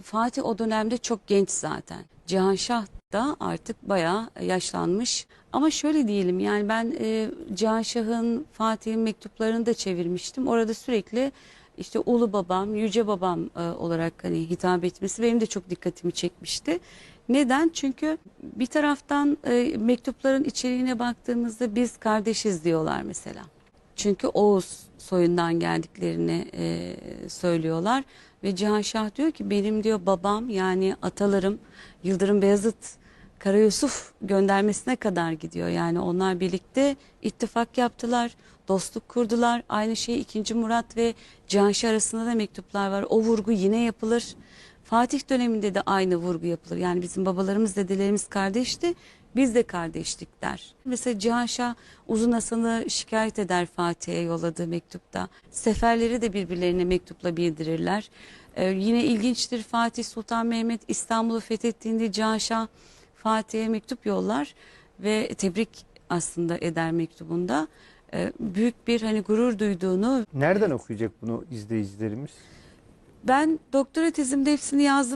Fatih o dönemde çok genç zaten. Cihanşah da artık bayağı yaşlanmış. Ama şöyle diyelim yani ben e, Cihanşah'ın Fatih'in mektuplarını da çevirmiştim. Orada sürekli işte ulu babam, yüce babam e, olarak hani hitap etmesi benim de çok dikkatimi çekmişti. Neden? Çünkü bir taraftan e, mektupların içeriğine baktığımızda biz kardeşiz diyorlar mesela. Çünkü Oğuz soyundan geldiklerini e, söylüyorlar ve Cihanşah diyor ki benim diyor babam yani atalarım Yıldırım Beyazıt Kara Yusuf göndermesine kadar gidiyor. Yani onlar birlikte ittifak yaptılar, dostluk kurdular. Aynı şey 2. Murat ve Cihanşah arasında da mektuplar var. O vurgu yine yapılır. Fatih döneminde de aynı vurgu yapılır. Yani bizim babalarımız, dedelerimiz kardeşti. Biz de kardeştik der. Mesela Cihanşah Uzun Hasan'ı şikayet eder Fatih'e yolladığı mektupta. Seferleri de birbirlerine mektupla bildirirler. Ee, yine ilginçtir Fatih Sultan Mehmet İstanbul'u fethettiğinde Cihanşah Fatih'e mektup yollar ve tebrik aslında eder mektubunda. Ee, büyük bir hani gurur duyduğunu Nereden okuyacak bunu izleyicilerimiz? Ben doktora tezimde hepsini yazdım.